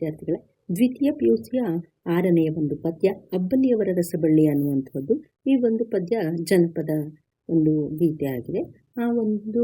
ವಿದ್ಯಾರ್ಥಿಗಳೇ ದ್ವಿತೀಯ P U ಸಿಯ ಆರನೆಯ ಒಂದು ಪದ್ಯ ಅಬ್ಬಲಿಯವರ ರಸಬಳ್ಳಿ ಅನ್ನುವಂಥದ್ದು ಈ ಒಂದು ಪದ್ಯ ಜನಪದ ಒಂದು ಗೀತೆ ಆಗಿದೆ ಆ ಒಂದು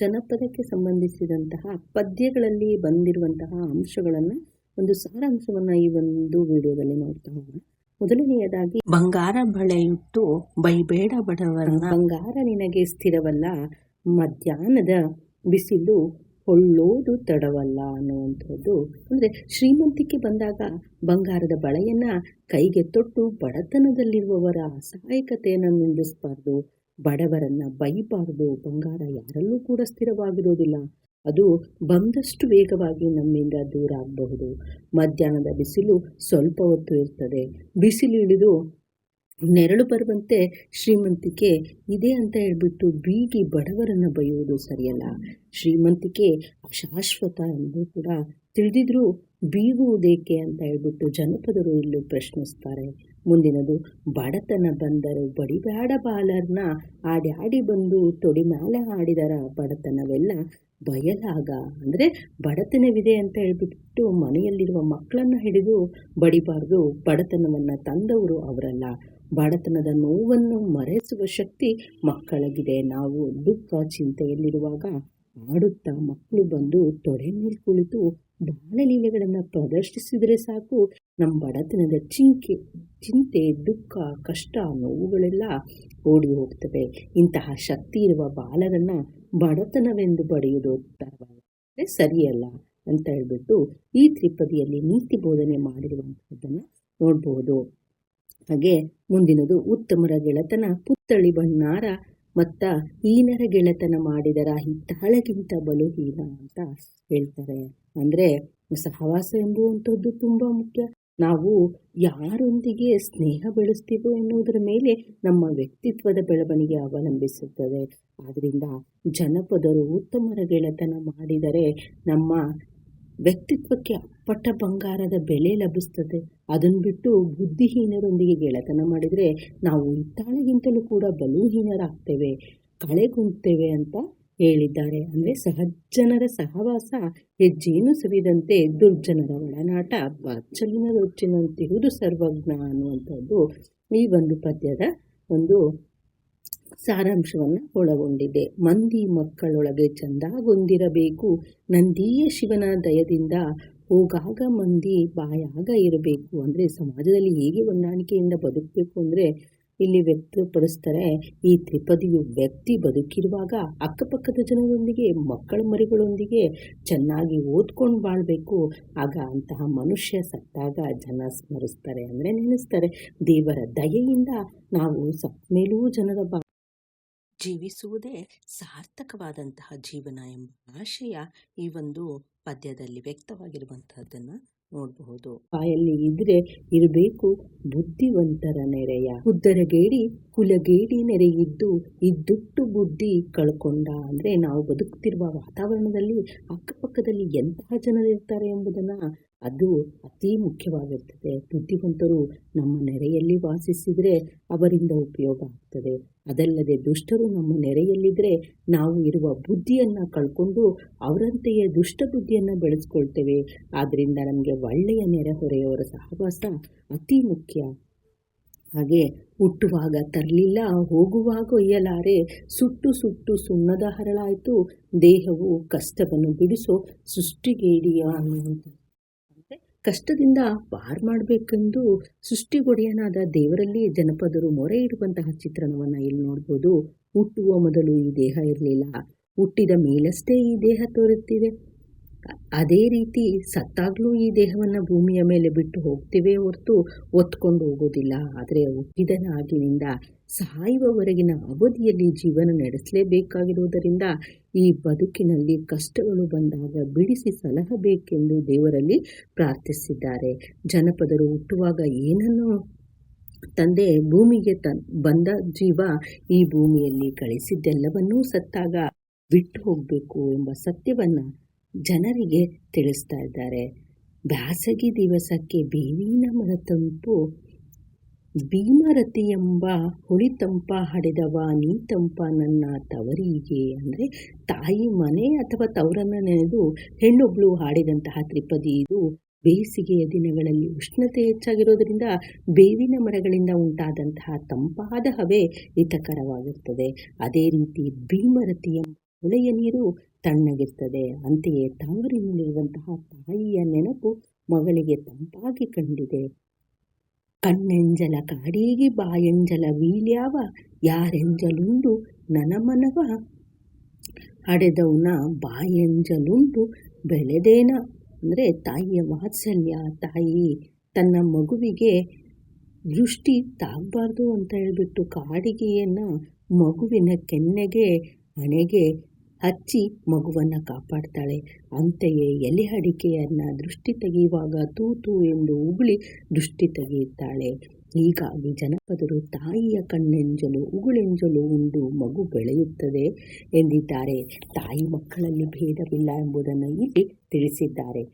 ಜನಪದಕ್ಕೆ ಸಂಬಂಧಿಸಿದಂತಹ ಪದ್ಯಗಳಲ್ಲಿ ಬಂದಿರುವಂತಹ ಅಂಶಗಳನ್ನು ಒಂದು ಸಾರಾಂಶವನ್ನು ಈ ಒಂದು ವಿಡಿಯೋದಲ್ಲಿ ನೋಡ್ತಾ ಹೋಗೋಣ. ಮೊದಲನೆಯದಾಗಿ ಬಂಗಾರ ಬಳೆಯುಟ್ಟು ಬೈಬೇಡ ಬಡವರ ಬಂಗಾರ ನಿನಗೆ ಸ್ಥಿರವಲ್ಲ ಮಧ್ಯಾಹ್ನದ ಬಿಸಿಲು ಹೊಳ್ಳೋದು ತಡವಲ್ಲ ಅನ್ನುವಂಥದ್ದು. ಅಂದರೆ ಶ್ರೀಮಂತಿಕೆ ಬಂದಾಗ ಬಂಗಾರದ ಬಳೆಯನ್ನು ಕೈಗೆ ತೊಟ್ಟು ಬಡತನದಲ್ಲಿರುವವರ ಅಸಹಾಯಕತೆಯನ್ನು ನಿಲ್ಲಿಸಬಾರ್ದು ಬಡವರನ್ನು ಬೈಬಾರ್ದು, ಬಂಗಾರ ಯಾರಲ್ಲೂ ಕೂಡ ಸ್ಥಿರವಾಗಿರೋದಿಲ್ಲ. ಅದು ಬಂದಷ್ಟು ವೇಗವಾಗಿ ನಮ್ಮಿಂದ ದೂರ ಆಗಬಹುದು. ಮಧ್ಯಾಹ್ನದ ಬಿಸಿಲು ಸ್ವಲ್ಪ ಹೊತ್ತು ಇರ್ತದೆ. ಬಿಸಿಲು ಇಳಿದು ನೆರಳು ಬರುವಂತೆ ಶ್ರೀಮಂತಿಕೆ ಇದೆ ಅಂತ ಹೇಳ್ಬಿಟ್ಟು ಬೀಗಿ ಬಡವರನ್ನು ಬೈಯುವುದು ಸರಿಯಲ್ಲ. ಶ್ರೀಮಂತಿಕೆ ಶಾಶ್ವತ ಎಂದು ಕೂಡ ತಿಳಿದಿದ್ರೂ ಬೀಗುವುದೇಕೆ ಅಂತ ಹೇಳ್ಬಿಟ್ಟು ಜನಪದರು ಇಲ್ಲೂ ಪ್ರಶ್ನಿಸ್ತಾರೆ. ಮುಂದಿನದು, ಬಡತನ ಬಂದರು, ಬಡಿಬ್ಯಾಡ ಬಾಲರ್ನ ಆಡಿ ಆಡಿ ಬಂದು ತೊಡಿ ಮ್ಯಾಲೆ ಆಡಿದರ ಬಡತನವೆಲ್ಲ ಬಯಲಾಗ. ಅಂದರೆ ಬಡತನವಿದೆ ಅಂತ ಹೇಳ್ಬಿಟ್ಟು ಮನೆಯಲ್ಲಿರುವ ಮಕ್ಕಳನ್ನು ಹಿಡಿದು ಬಡಿಬಾರ್ದು, ಬಡತನವನ್ನು ತಂದವರು ಅವರಲ್ಲ. ಬಡತನದ ನೋವನ್ನು ಮರೆಸುವ ಶಕ್ತಿ ಮಕ್ಕಳಿಗಿದೆ. ನಾವು ದುಃಖ ಚಿಂತೆಯಲ್ಲಿರುವಾಗ ಆಡುತ್ತಾ ಮಕ್ಕಳು ಬಂದು ತೊಡೆ ಮೇಲೆ ಕುಳಿತು ಬಾಲಲೀಲೆಗಳನ್ನು ಪ್ರದರ್ಶಿಸಿದರೆ ಸಾಕು. ನಮ್ಮ ಬಡತನದ ಚಿಂಕೆ, ಚಿಂತೆ, ದುಃಖ, ಕಷ್ಟ, ನೋವುಗಳೆಲ್ಲ ಓಡಿ ಹೋಗ್ತವೆ. ಇಂತಹ ಶಕ್ತಿ ಇರುವ ಬಾಲರನ್ನು ಬಡತನವೆಂದು ಬಡಿಯುವುದು ತರವಲ್ಲ ಸರಿಯಲ್ಲ ಅಂತ ಹೇಳ್ಬಿಟ್ಟು ಈ ತ್ರಿಪದಿಯಲ್ಲಿ ನೀತಿ ಬೋಧನೆ ಮಾಡಿರುವಂಥದ್ದನ್ನು ನೋಡ್ಬೋದು. ಹಾಗೆ ಮುಂದಿನದು ಉತ್ತಮರ ಗೆಳತನ ಪುತ್ತಳಿ ಬಣ್ಣಾರ ಮತ್ತ ಹೀನರ ಗೆಳೆತನ ಮಾಡಿದರ ಹಿತ್ತಾಳಗಿಂತ ಬಲು ಹೀನ ಅಂತ ಹೇಳ್ತಾರೆ. ಅಂದರೆ ಸಹವಾಸ ಎಂಬುವಂಥದ್ದು ತುಂಬ ಮುಖ್ಯ. ನಾವು ಯಾರೊಂದಿಗೆ ಸ್ನೇಹ ಬೆಳೆಸ್ತೀವೋ ಎನ್ನುವುದರ ಮೇಲೆ ನಮ್ಮ ವ್ಯಕ್ತಿತ್ವದ ಬೆಳವಣಿಗೆ ಅವಲಂಬಿಸುತ್ತದೆ. ಆದ್ದರಿಂದ ಜನಪದರು ಉತ್ತಮರ ಗೆಳೆತನ ಮಾಡಿದರೆ ನಮ್ಮ ವ್ಯಕ್ತಿತ್ವಕ್ಕೆ ಅಪ್ಪಟ್ಟ ಬಂಗಾರದ ಬೆಲೆ ಲಭಿಸ್ತದೆ. ಅದನ್ನು ಬಿಟ್ಟು ಬುದ್ಧಿಹೀನರೊಂದಿಗೆ ಗೆಳೆತನ ಮಾಡಿದರೆ ನಾವು ಇತ್ತಾಳೆಗಿಂತಲೂ ಕೂಡ ಬಲುಹೀನರಾಗ್ತೇವೆ ಕಳೆಗುಂತೇವೆ ಅಂತ ಹೇಳಿದ್ದಾರೆ. ಅಂದರೆ ಸಹಜ್ಜನರ ಸಹವಾಸ ಹೆಜ್ಜೇನು ಸವಿದಂತೆ ದುರ್ಜನರ ಒಡನಾಟ ಬಚ್ಚಲಿನ ರೊಚ್ಚಿನಂತಿರುವುದು ಸರ್ವಜ್ಞ ಅನ್ನುವಂಥದ್ದು ಈ ಒಂದು ಪದ್ಯದ ಒಂದು ಸಾರಾಂಶವನ್ನು ಒಳಗೊಂಡಿದೆ. ಮಂದಿ ಮಕ್ಕಳೊಳಗೆ ಚಂದಾಗೊಂದಿರಬೇಕು ನಂದಿಯ ಶಿವನ ದಯದಿಂದ ಹೋಗಾಗ ಮಂದಿ ಬಾಯಾಗ ಇರಬೇಕು. ಅಂದರೆ ಸಮಾಜದಲ್ಲಿ ಹೇಗೆ ಹೊಂದಾಣಿಕೆಯಿಂದ ಬದುಕಬೇಕು ಅಂದರೆ ಇಲ್ಲಿ ವ್ಯಕ್ತಪಡಿಸ್ತಾರೆ, ಈ ತ್ರಿಪದಿಯು ವ್ಯಕ್ತಿ ಬದುಕಿರುವಾಗ ಅಕ್ಕಪಕ್ಕದ ಜನರೊಂದಿಗೆ, ಮಕ್ಕಳ ಮರಿಗಳೊಂದಿಗೆ ಚೆನ್ನಾಗಿ ಓದ್ಕೊಂಡು ಬಾಳಬೇಕು. ಆಗ ಅಂತಹ ಮನುಷ್ಯ ಸತ್ತಾಗ ಜನ ಸ್ಮರಿಸ್ತಾರೆ ಅಂದರೆ ನೆನೆಸ್ತಾರೆ. ದೇವರ ದಯೆಯಿಂದ ನಾವು ಸತ್ತ ಮೇಲೂ ಜನರ ಬಾ ಜೀವಿಸುವುದೇ ಸಾರ್ಥಕವಾದಂತಹ ಜೀವನ ಎಂಬ ಆಶಯ ಈ ಒಂದು ಪದ್ಯದಲ್ಲಿ ವ್ಯಕ್ತವಾಗಿರುವಂತಹದ್ದನ್ನ ನೋಡಬಹುದು. ಬಾಯಲ್ಲಿ ಇದ್ರೆ ಇರಬೇಕು ಬುದ್ಧಿವಂತರ ನೆರೆಯ. ಉದ್ದರಗೇಡಿ ಕುಲಗೇಡಿ ನೆರೆಯಿದ್ದು ಇದ್ದುಟ್ಟು ಬುದ್ಧಿ ಕಳ್ಕೊಂಡ ಅಂದ್ರೆ ನಾವು ಬದುಕುತ್ತಿರುವ ವಾತಾವರಣದಲ್ಲಿ ಅಕ್ಕಪಕ್ಕದಲ್ಲಿ ಎಂತಹ ಜನರಿರ್ತಾರೆ ಎಂಬುದನ್ನ ಅದು ಅತಿ ಮುಖ್ಯವಾಗಿರ್ತದೆ. ಬುದ್ಧಿವಂತರು ನಮ್ಮ ನೆರೆಯಲ್ಲಿ ವಾಸಿಸಿದರೆ ಅವರಿಂದ ಉಪಯೋಗ ಆಗ್ತದೆ. ಅದಲ್ಲದೆ ದುಷ್ಟರು ನಮ್ಮ ನೆರೆಯಲ್ಲಿದ್ದರೆ ನಾವು ಇರುವ ಬುದ್ಧಿಯನ್ನು ಕಳ್ಕೊಂಡು ಅವರಂತೆಯೇ ದುಷ್ಟ ಬುದ್ಧಿಯನ್ನು ಬೆಳೆಸ್ಕೊಳ್ತೇವೆ. ಆದ್ದರಿಂದ ನಮಗೆ ಒಳ್ಳೆಯ ನೆರೆಹೊರೆಯವರ ಸಹವಾಸ ಅತಿ ಮುಖ್ಯ. ಹಾಗೆ ಹುಟ್ಟುವಾಗ ತರಲಿಲ್ಲ, ಹೋಗುವಾಗ ಒಯ್ಯಲಾರೆ, ಸುಟ್ಟು ಸುಟ್ಟು ಸುಣ್ಣದ ಹರಳಾಯಿತು, ದೇಹವು ಕಷ್ಟವನ್ನು ಬಿಡಿಸೋ ಸೃಷ್ಟಿಗೇಡಿಯ ಅನ್ನುವಂಥ ಕಷ್ಟದಿಂದ ಪಾರ್ ಮಾಡಬೇಕೆಂದು ಸೃಷ್ಟಿಗೊಡೆಯನಾದ ದೇವರಲ್ಲಿ ಜನಪದರು ಮೊರೆ ಇಡುವಂತಹ ಚಿತ್ರಣವನ್ನು ಇಲ್ಲಿ ನೋಡ್ಬೋದು. ಹುಟ್ಟುವ ಮೊದಲು ಈ ದೇಹ ಇರಲಿಲ್ಲ. ಹುಟ್ಟಿದ ಮೇಲಷ್ಟೇ ಈ ದೇಹ ತೋರುತ್ತಿದೆ. ಅದೇ ರೀತಿ ಸತ್ತಾಗಲೂ ಈ ದೇಹವನ್ನು ಭೂಮಿಯ ಮೇಲೆ ಬಿಟ್ಟು ಹೋಗ್ತೇವೆ ಹೊರತು ಒತ್ಕೊಂಡು ಹೋಗೋದಿಲ್ಲ. ಆದರೆ ಹುಟ್ಟಿದನಾಗಿನಿಂದ ಸಾಯುವವರೆಗಿನ ಅವಧಿಯಲ್ಲಿ ಜೀವನ ನಡೆಸಲೇಬೇಕಾಗಿರುವುದರಿಂದ ಈ ಬದುಕಿನಲ್ಲಿ ಕಷ್ಟಗಳು ಬಂದಾಗ ಬಿಡಿಸಿ ಸಲಹಬೇಕೆಂದು ದೇವರಲ್ಲಿ ಪ್ರಾರ್ಥಿಸಿದ್ದಾರೆ. ಜನಪದರು ಹುಟ್ಟುವಾಗ ಏನನ್ನು? ತಂದೆ, ಭೂಮಿಗೆ ತ, ಬಂದ ಜೀವ ಈ ಭೂಮಿಯಲ್ಲಿ ಗಳಿಸಿದ್ದೆಲ್ಲವನ್ನೂ ಸತ್ತಾಗ ಬಿಟ್ಟು ಹೋಗಬೇಕು ಎಂಬ ಸತ್ಯವನ್ನು ಜನರಿಗೆ ತಿಳಿಸ್ತಾ ಇದ್ದಾರೆ. ಬ್ಯಾಸಗಿ ದಿವಸಕ್ಕೆ ಬೇವಿನ ಮರತಂಪು, ಭೀಮರತಿ ಎಂಬ ಹುಳಿತಂಪ ಹಡೆದವ ನೀತಂಪ ನನ್ನ ತವರಿಗೆ ಅಂದರೆ ತಾಯಿ ಮನೆ ಅಥವಾ ತವರನ್ನು ನೆನೆದು ಹೆಣ್ಣೊಬ್ಳು ಹಾಡಿದಂತಹ ತ್ರಿಪದಿ ಇದು ಬೇಸಿಗೆಯ ದಿನಗಳಲ್ಲಿ ಉಷ್ಣತೆ ಹೆಚ್ಚಾಗಿರೋದರಿಂದ ಬೇವಿನ ಮರಗಳಿಂದ ಉಂಟಾದಂತಹ ತಂಪಾದ ಹವೆ ಹಿತಕರವಾಗಿರ್ತದೆ. ಅದೇ ರೀತಿ ಭೀಮರತಿ ಎಂಬ ಹೊಳೆಯ ನೀರು ತಣ್ಣಗಿರ್ತದೆ. ಅಂತೆಯೇ ತವರಿನಲ್ಲಿರುವಂತಹ ತಾಯಿಯ ನೆನಪು ಮಗಳಿಗೆ ತಂಪಾಗಿ ಕಂಡಿದೆ. ಕಣ್ಣೆಂಜಲ ಕಾಡೀಗಿ ಬಾಯಂಜಲ ವೀಳ್ಯಾವ, ಯಾರೆಂಜಲುಂಡು ನನಮನವ. ಹಡೆದವನ ಬಾಯೆಂಜಲುಂಡು ಬೆಳೆದೇನ. ಅಂದರೆ ತಾಯಿಯ ವಾತ್ಸಲ್ಯ, ತಾಯಿ ತನ್ನ ಮಗುವಿಗೆ ದೃಷ್ಟಿ ತಾಗಬಾರ್ದು ಅಂತ ಹೇಳಿಬಿಟ್ಟು ಕಾಡಿಗೆಯನ್ನು ಮಗುವಿನ ಕೆನ್ನೆಗೆ, ಹಣೆಗೆ ಹಚ್ಚಿ ಮಗುವನ್ನು ಕಾಪಾಡ್ತಾಳೆ. ಅಂತೆಯೇ ಎಲೆ ಅಡಿಕೆಯನ್ನು ದೃಷ್ಟಿ ತೆಗೆಯುವಾಗ ತೂತು ಎಂದು ಉಗುಳಿ ದೃಷ್ಟಿ ತೆಗೆಯುತ್ತಾಳೆ. ಹೀಗಾಗಿ ಜನಪದರು ತಾಯಿಯ ಕಣ್ಣೆಂಜಲು ಉಗುಳೆಂಜಲು ಉಂಡು ಮಗು ಬೆಳೆಯುತ್ತದೆ ಎಂದಿದ್ದಾರೆ. ತಾಯಿ ಮಕ್ಕಳಲ್ಲಿ ಭೇದವಿಲ್ಲ ಎಂಬುದನ್ನು ಇಲ್ಲಿ ತಿಳಿಸಿದ್ದಾರೆ.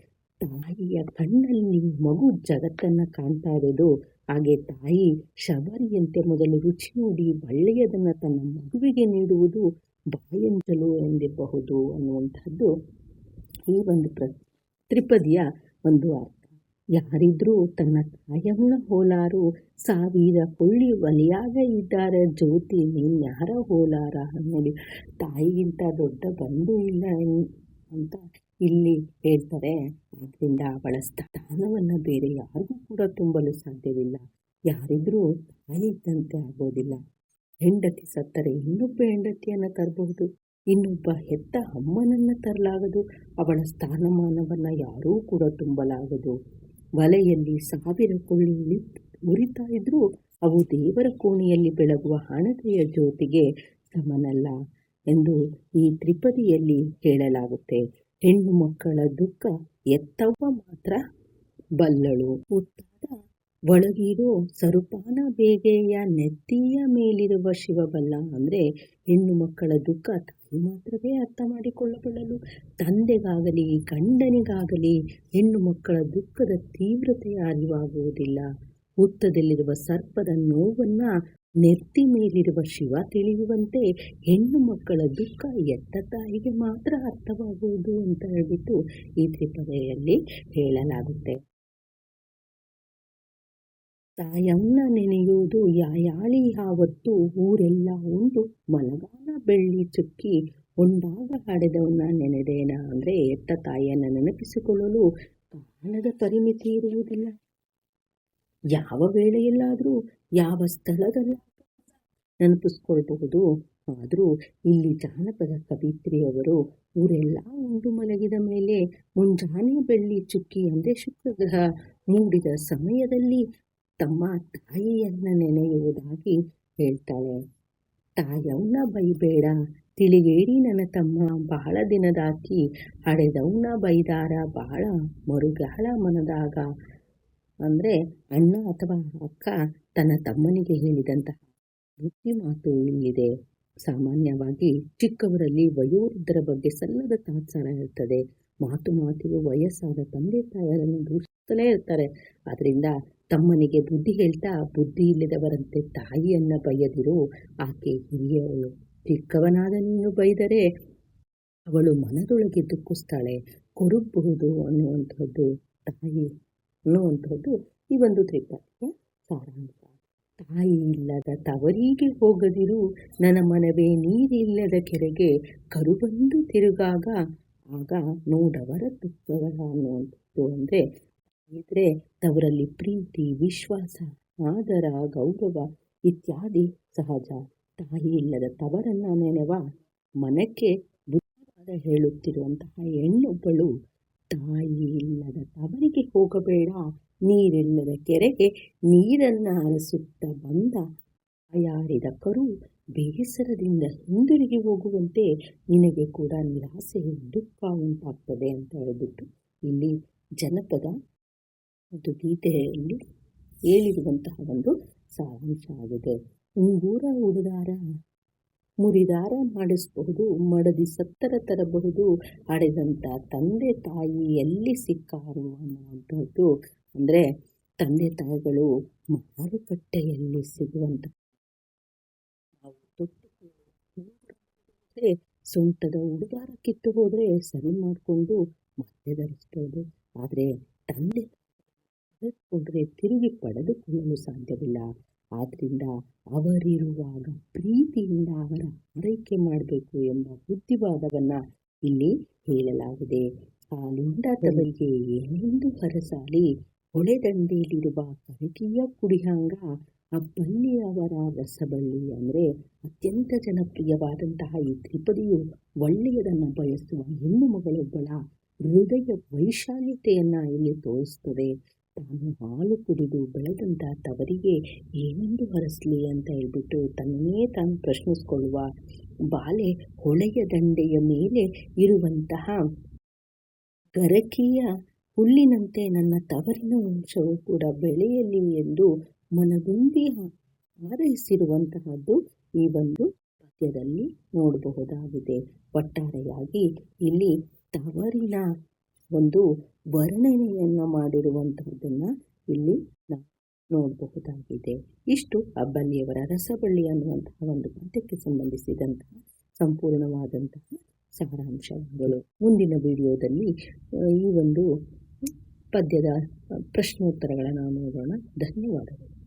ತಾಯಿಯ ಕಣ್ಣಲ್ಲಿ ಮಗು ಜಗತ್ತನ್ನು ಕಾಣ್ತಾ ಇರೋದು ಹಾಗೆ ತಾಯಿ ಶಬರಿಯಂತೆ ಮೊದಲು ರುಚಿ ನೋಡಿ ಒಳ್ಳೆಯದನ್ನು ತನ್ನ ಮಗುವಿಗೆ ನೀಡುವುದು ಬಾಯಂಜಲು ಎಂದಿರಬಹುದು ಅನ್ನುವಂಥದ್ದು ಈ ಒಂದು ಪ್ರ, ತ್ರಿಪದಿಯ ಒಂದು ಅರ್ಥ. ಯಾರಿದ್ರೂ ತನ್ನ ತಾಯಮ್ಮನ ಹೋಲಾರು ಸಾವಿರ ಹೊಳ್ಳಿ ಒಲಿಯಾಗ ಇದ್ದಾರೆ, ಜ್ಯೋತಿ ನೀನ್ಯಾರ ಹೋಲಾರ ನೋಡಿ ತಾಯಿಗಿಂತ ದೊಡ್ಡ ಬಂಧು ಇಲ್ಲ ಅಂತ ಇಲ್ಲಿ ಹೇಳ್ತಾರೆ. ಆದ್ದರಿಂದ ಅವಳ ಸ್ಥಾನವನ್ನು ಬೇರೆ ಯಾರಿಗೂ ಕೂಡ ತುಂಬಲು ಸಾಧ್ಯವಿಲ್ಲ. ಯಾರಿದ್ರೂ ತಾಯಿ ಇದ್ದಂತೆ ಆಗೋದಿಲ್ಲ. ಹೆಂಡತಿ ಸತ್ತರೆ ಇನ್ನೊಬ್ಬ ಹೆಂಡತಿಯನ್ನು ತರಬಹುದು. ಇನ್ನೊಬ್ಬ ಹೆತ್ತ ಅಮ್ಮನನ್ನು ತರಲಾಗದು, ಅವಳ ಸ್ಥಾನಮಾನವನ್ನು ಯಾರೂ ಕೂಡ ತುಂಬಲಾಗದು. ಒಲೆಯಲ್ಲಿ ಸಾವಿರ ಕೊಳ್ಳಿ ಉರಿತಾ ಇದ್ರೂ ಅವು ದೇವರ ಕೋಣೆಯಲ್ಲಿ ಬೆಳಗುವ ಹಣತೆಯ ಜ್ಯೋತಿಗೆ ಸಮನಲ್ಲ ಎಂದು ಈ ತ್ರಿಪದಿಯಲ್ಲಿ ಹೇಳಲಾಗುತ್ತೆ. ಹೆಣ್ಣು ಮಕ್ಕಳ ದುಃಖ ಎತ್ತವ್ವ ಮಾತ್ರ ಬಲ್ಲಳು. ಉತ್ತಾದ ಒಳಗಿರೋ ಸರುಪಾನ ಬೇಗೆಯ ನೆತ್ತಿಯ ಮೇಲಿರುವ ಶಿವಬಲ್ಲ ಅಂದರೆ ಹೆಣ್ಣು ಮಕ್ಕಳ ದುಃಖ ತಾಯಿ ಮಾತ್ರವೇ ಅರ್ಥ ಮಾಡಿಕೊಳ್ಳಬಲ್ಲಲು ತಂದೆಗಾಗಲಿ, ಗಂಡನಿಗಾಗಲಿ ಹೆಣ್ಣು ಮಕ್ಕಳ ದುಃಖದ ತೀವ್ರತೆಯ ಅರಿವಾಗುವುದಿಲ್ಲ. ಹುತ್ತದಲ್ಲಿರುವ ಸರ್ಪದ ನೋವನ್ನು ನೆತ್ತಿ ಮೇಲಿರುವ ಶಿವ ತಿಳಿಯುವಂತೆ ಹೆಣ್ಣು ಮಕ್ಕಳ ದುಃಖ ಎತ್ತ ತಾಯಿಗೆ ಮಾತ್ರ ಅರ್ಥವಾಗುವುದು ಅಂತ ಹೇಳಿಬಿಟ್ಟು ಈ ತ್ರಿಪದೆಯಲ್ಲಿ ಹೇಳಲಾಗುತ್ತೆ. ತಾಯನ್ನ ನೆನೆಯುವುದು ಯಾಯಾಳಿ ಯಾವತ್ತು ಊರೆಲ್ಲ ಉಂಡು ಮಲಗಾನ ಬೆಳ್ಳಿ ಚುಕ್ಕಿ ಉಂಡಾಗ ಹಾಡಿದವನ್ನ ನೆನೆದೇನ ಅಂದರೆ ಎತ್ತ ತಾಯಿಯನ್ನು ನೆನಪಿಸಿಕೊಳ್ಳಲು ಕಾಲದ ಪರಿಮಿತಿ ಇರುವುದಿಲ್ಲ. ಯಾವ ವೇಳೆಯಲ್ಲಾದರೂ, ಯಾವ ಸ್ಥಳದಲ್ಲ ನೆನಪಿಸ್ಕೊಳ್ಬಹುದು. ಆದರೂ ಇಲ್ಲಿ ಜಾನಪದ ಕವಿತ್ರಿಯವರು ಊರೆಲ್ಲ ಉಂಡು ಮಲಗಿದ ಮೇಲೆ ಮುಂಜಾನೆ ಬೆಳ್ಳಿ ಚುಕ್ಕಿ ಅಂದರೆ ಶುಕ್ರಗ್ರಹ ಮೂಡಿದ ಸಮಯದಲ್ಲಿ ತಮ್ಮ ತಾಯಿಯನ್ನು ನೆನೆಯುವುದಾಗಿ ಹೇಳ್ತಾಳೆ. ತಾಯವ್ನ ಬೈಬೇಡ, ತಿಳಿಗೇಡಿ ನನ್ನ ತಮ್ಮ, ಬಹಳ ದಿನದಾಕಿ ಹಡೆದವ್ನ ಬೈದಾರ, ಬಹಳ ಮರುಗಹಳ ಮನದಾಗ. ಅಂದರೆ ಅಣ್ಣ ಅಥವಾ ಅಕ್ಕ ತನ್ನ ತಮ್ಮನಿಗೆ ಹೇಳಿದಂತಹ ಬುದ್ಧಿ ಮಾತು ಇಲ್ಲಿದೆ. ಸಾಮಾನ್ಯವಾಗಿ ಚಿಕ್ಕವರಲ್ಲಿ ವಯೋವೃದ್ಧರ ಬಗ್ಗೆ ಸಲ್ಲದ ತಾತ್ಸಾರ ಇರ್ತದೆ. ಮಾತು ಮಾತಿಗೂ ವಯಸ್ಸಾದ ತಂದೆ ತಾಯಿಯರನ್ನು ದೂಷಿಸುತ್ತಲೇ ಇರ್ತಾರೆ. ಆದ್ದರಿಂದ ತಮ್ಮನಿಗೆ ಬುದ್ಧಿ ಹೇಳ್ತಾ ಬುದ್ಧಿ ಇಲ್ಲದವರಂತೆ ತಾಯಿಯನ್ನ ಬೈಯದಿರು. ಆಕೆ ಹಿರಿಯವಳು ಚಿಕ್ಕವನಾದ ನೀನು ಬೈದರೆ ಅವಳು ಮನದೊಳಗೆ ದುಃಖಿಸ್ತಾಳೆ. ಕೊರಗಬಹುದು ಅನ್ನುವಂಥದ್ದು ತಾಯಿ ಅನ್ನುವಂಥದ್ದು ಈ ಒಂದು ತ್ರಿಪಾಠಿಯ ಸಾರಾಂಶ. ತಾಯಿ ಇಲ್ಲದ ತವರಿಗೆ ಹೋಗದಿರು. ನನ್ನ ಮನವೇ ನೀರಿಲ್ಲದ ಕೆರೆಗೆ ಕರುಬಂದು ತಿರುಗಾಗ ಆಗ ನೋಡವರ ದುಃಖಗಳ ಅನ್ನುವಂಥದ್ದು ಅಂದರೆ ಇದ್ರೆ ತವರಲ್ಲಿ ಪ್ರೀತಿ, ವಿಶ್ವಾಸ, ಆದರ, ಗೌರವ ಇತ್ಯಾದಿ ಸಹಜ. ತಾಯಿ ಇಲ್ಲದ ತವರನ್ನ ನೆನೆವ ಮನಕ್ಕೆ ಬುದ್ಧಿವಾದ ಹೇಳುತ್ತಿರುವಂತಹ ಹೆಣ್ಣೊಬ್ಬಳು, ತಾಯಿ ಇಲ್ಲದ ತವರಿಗೆ ಹೋಗಬೇಡ. ನೀರಿಲ್ಲದ ಕೆರೆಗೆ ನೀರನ್ನು ಅರಸುತ್ತಾ ಬಂದ ಬಾಯಾರಿದ ಕರು ಬೇಸರದಿಂದ ಹಿಂದಿರುಗಿ ಹೋಗುವಂತೆ ನಿನಗೆ ಕೂಡ ನಿರಾಸೆ ದುಃಖ ಉಂಟಾಗ್ತದೆ ಅಂತ ಹೇಳಿಬಿಟ್ಟು ಇಲ್ಲಿ ಜನಪದ ಮತ್ತು ಗೀತೆಯಲ್ಲಿ ಹೇಳಿರುವಂತಹ ಒಂದು ಸಾರಾಂಶ ಆಗಿದೆ ಉಂಗೂರ ಉಡುದಾರ, ಮುರಿದಾರ ಮಾಡಿಸಬಹುದು, ಮಡದಿ ಸತ್ತರ ತರಬಹುದು ಹಡೆದಂಥ ತಂದೆ ತಾಯಿ ಎಲ್ಲಿ ಸಿಕ್ಕಾರು ಅನ್ನುವಂಥದ್ದು. ಅಂದರೆ ತಂದೆ ತಾಯಿಗಳು ಮಾರುಕಟ್ಟೆಯಲ್ಲಿ ಸಿಗುವಂಥ ನಾವು ತೊಟ್ಟು ಸೊಂಟದ ಉಡುಗಾರ ಕಿತ್ತು ಹೋದ್ರೆ ಸರಿ ಮಾಡಿಕೊಂಡು ಮತ್ತೆ ಧರಿಸ್ಬೋದು. ಆದರೆ ತಂದೆ ಹೋದ್ರೆ ತಿರುಗಿ ಪಡೆದುಕೊಳ್ಳಲು ಸಾಧ್ಯವಿಲ್ಲ. ಆದ್ದರಿಂದ ಅವರಿರುವಾಗ ಪ್ರೀತಿಯಿಂದ ಅವರ ಆರೈಕೆ ಮಾಡಬೇಕು ಎಂಬ ಬುದ್ಧಿವಾದವನ್ನು ಇಲ್ಲಿ ಹೇಳಲಾಗಿದೆ. ಹಾಲಿಂದ ತವರಿಗೆ ಏನೆಂದು ಹರಸಾಲಿ ಹೊಳೆದಂಡೆಯಲ್ಲಿರುವ ಕನಕಿಯ ಕುಡಿಯಾಂಗ ಅಬ್ಬಲ್ಲಿಯವರ ರಸಬಳ್ಳಿ ಅಂದರೆ ಅತ್ಯಂತ ಜನಪ್ರಿಯವಾದಂತಹ ಈ ತ್ರಿಪದಿಯು ಒಳ್ಳೆಯದನ್ನು ಬಯಸುವ ಹೆಣ್ಣು ಮಗಳೊಬ್ಬಳ ಹೃದಯ ವೈಶಾಲ್ಯತೆಯನ್ನು ಇಲ್ಲಿ ತೋರಿಸ್ತದೆ. ತಾನು ಹಾಲು ಕುಡಿದು ಬೆಳೆದಂಥ ತವರಿಗೆ ಏನೆಂದು ಹರಸಲಿ ಅಂತ ಹೇಳ್ಬಿಟ್ಟು ತನ್ನೇ ತಾನು ಪ್ರಶ್ನಿಸ್ಕೊಳ್ಳುವ ಬಾಲೆ ಹೊಳೆಯ ದಂಡೆಯ ಮೇಲೆ ಇರುವಂತಹ ಗರಕಿಯ ಹುಲ್ಲಿನಂತೆ ನನ್ನ ತವರಿನ ವಂಶವು ಕೂಡ ಬೆಳೆಯಲಿ ಎಂದು ಮನಗುಂದಿ ಹಾರೈಸಿರುವಂತಹದ್ದು ಈ ಒಂದು ಪದ್ಯದಲ್ಲಿ ನೋಡಬಹುದಾಗಿದೆ. ಒಟ್ಟಾರೆಯಾಗಿ ಇಲ್ಲಿ ತವರಿನ ಒಂದು ವರ್ಣನೆಯನ್ನು ಮಾಡಿರುವಂತಹದ್ದನ್ನು ಇಲ್ಲಿ ನಾವು ನೋಡಬಹುದಾಗಿದೆ. ಇಷ್ಟು ಅಬ್ಬಲ್ಲಿಯವರ ರಸಬಳ್ಳಿ ಅನ್ನುವಂತಹ ಒಂದು ಪದ್ಯಕ್ಕೆ ಸಂಬಂಧಿಸಿದಂತಹ ಸಂಪೂರ್ಣವಾದಂತಹ ಸಾರಾಂಶಗಳು. ಮುಂದಿನ ವಿಡಿಯೋದಲ್ಲಿ ಈ ಒಂದು ಪದ್ಯದ ಪ್ರಶ್ನೋತ್ತರಗಳನ್ನು ನೋಡೋಣ. ಧನ್ಯವಾದಗಳು.